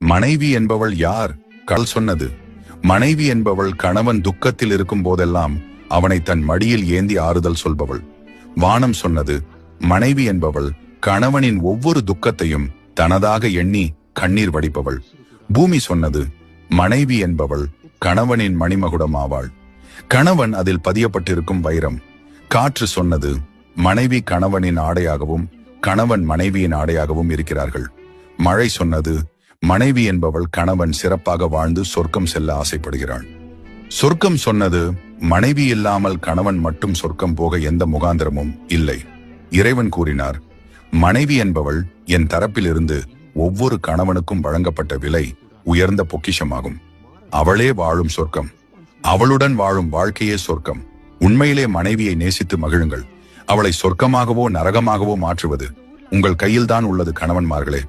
மனைவி என்பவள் யார்? கல் சொன்னது. மனைவி என்பவள் கணவன் துக்கத்தில் இருக்கும் போதெல்லாம் அவனை தன் மடியில் ஏந்தி ஆறுதல் சொல்பவள். வானம் சொன்னது மனைவி என்பவள் கணவனின் ஒவ்வொரு துக்கத்தையும் தனதாக எண்ணி கண்ணீர் வடிப்பவள். பூமி சொன்னது மனைவி என்பவள் கணவனின் மணிமகுடம் ஆவாள் கணவன் அதில் பதியப்பட்டிருக்கும் வைரம். காற்று சொன்னது மனைவி கணவனின் ஆடையாகவும் கணவன் மனைவியின் ஆடையாகவும் இருக்கிறார்கள். மழை சொன்னது மனைவி என்பவள் கணவன் சிறப்பாக வாழ்ந்து சொர்க்கம் செல்ல ஆசைப்படுகிறாள். சொர்க்கம் சொன்னது மனைவி இல்லாமல் கணவன் மட்டும் சொர்க்கம் போக எந்த முகாந்திரமும் இல்லை. இறைவன் கூறினார் மனைவி என்பவள் என் தரப்பிலிருந்து ஒவ்வொரு கணவனுக்கும் வழங்கப்பட்ட விலை உயர்ந்த பொக்கிஷமாகும். அவளே வாழும் சொர்க்கம். அவளுடன் வாழும் வாழ்க்கையே சொர்க்கம். உண்மையிலே மனைவியை நேசித்து மகிழுங்கள். அவளை சொர்க்கமாகவோ நரகமாகவோ மாற்றுவது உங்கள் கையில்தான் உள்ளது கணவன்மார்களே.